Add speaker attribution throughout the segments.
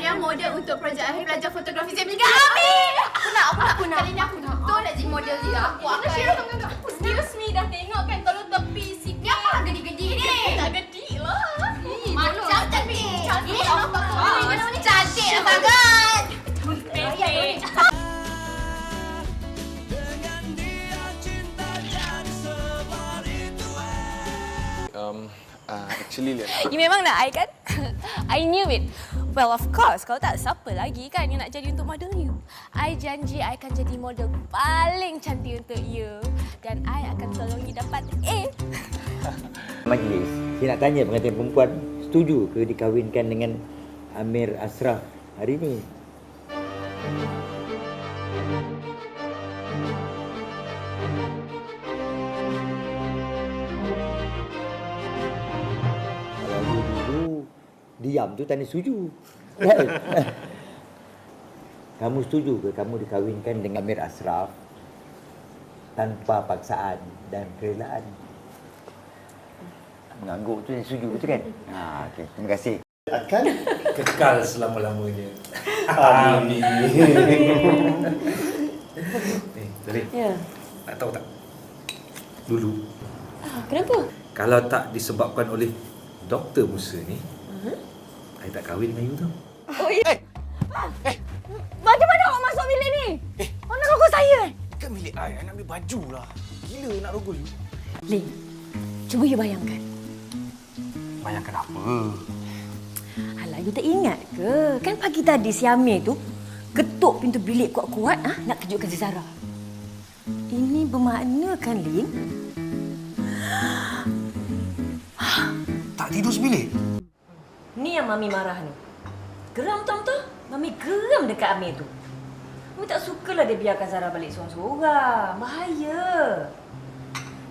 Speaker 1: Maria model untuk projek akhir pelajar fotografi saya juga Amin! Aku nak, aku nak, aku nak. Kali ni aku nak. Betul nak jadi model juga. Aku akan.
Speaker 2: Excuse me, dah tengok kan tolong tepi sikit.
Speaker 1: Ni apa gedi-gedi ni?
Speaker 2: Tak gedi lah.
Speaker 1: Macam cantik.
Speaker 2: Cantik lah, bagus.
Speaker 1: Cantik lah sangat.
Speaker 2: Pendek.
Speaker 3: Um, uh, actually, Lian,
Speaker 4: You memang nak I kan? I knew it. Well, of course. Kalau tak, siapa lagi kan yang nak jadi untuk model you? I janji I akan jadi model paling cantik untuk you. Dan I akan tolong you dapat A.
Speaker 5: Majlis, saya nak tanya pengantin perempuan setuju ke dikahwinkan dengan Amir Asraf hari ini? Diam tu tanda setuju. Kan? kamu setuju ke kamu dikahwinkan dengan Amir Asraf tanpa paksaan dan kerelaan? Mengangguk tu yang setuju betul kan? Ha, okey. Terima kasih.
Speaker 6: akan kekal selama-lamanya.
Speaker 5: Amin.
Speaker 6: Zali,
Speaker 4: Ya.
Speaker 6: nak tahu tak? Dulu,
Speaker 4: Ah, kenapa?
Speaker 6: kalau tak disebabkan oleh Doktor Musa ni, uh-huh. I tak kahwin dengan you tau.
Speaker 4: Macam mana awak masuk bilik ni? Eh. Awak nak rogol saya eh?
Speaker 3: kan milik I, I nak ambil baju lah. Gila nak rogol you.
Speaker 4: Ling, cuba you bayangkan.
Speaker 3: Bayangkan apa?
Speaker 4: Alah, you tak ingat ke? Kan pagi tadi si Amir tu ketuk pintu bilik kuat-kuat ah nak kejutkan si Zara. Ini bermakna kan, Lin?
Speaker 3: Tak tidur sebilik?
Speaker 7: Ni yang Mami marah ni. Geram tuan-tuan. Mami geram dekat Amir tu. Mami tak sukalah dia biarkan Zara balik seorang-seorang. Bahaya.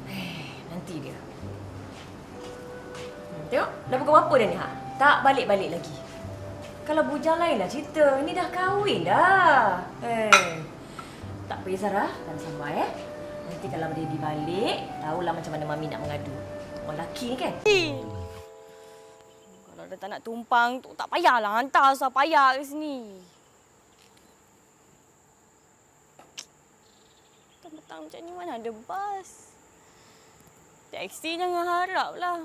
Speaker 7: Eh, nanti dia. Hmm, tengok, dah pukul berapa dah ni, ha? Tak balik-balik lagi. Kalau bujang lain lah cerita. Ni dah kahwin dah. Eh, tak payah Zara. Tak sabar, eh. Nanti kalau dia balik, tahulah macam mana Mami nak mengadu. Orang lelaki ni kan?
Speaker 4: Dah tak nak tumpang tu tak payahlah hantar asal payah ke sini. Petang-petang macam ni mana ada bas. Taksi jangan harap lah.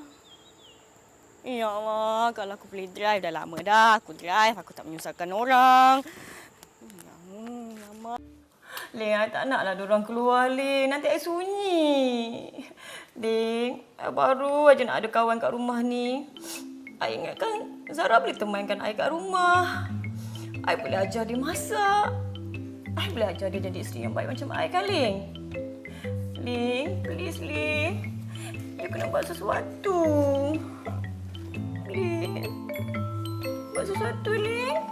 Speaker 4: Ya Allah, kalau aku boleh drive dah lama dah. Aku drive, aku tak menyusahkan orang. Ya, lama.
Speaker 7: Ling, I tak naklah diorang keluar, Ling. Nanti I sunyi. Ling, baru aja nak ada kawan kat rumah ni. I ingatkan Zara boleh temankan I kat rumah. I boleh ajar dia masak. I boleh ajar dia jadi isteri yang baik macam I kan, Ling? Ling, please, Ling. You kena buat sesuatu. Ling. Buat sesuatu, Ling.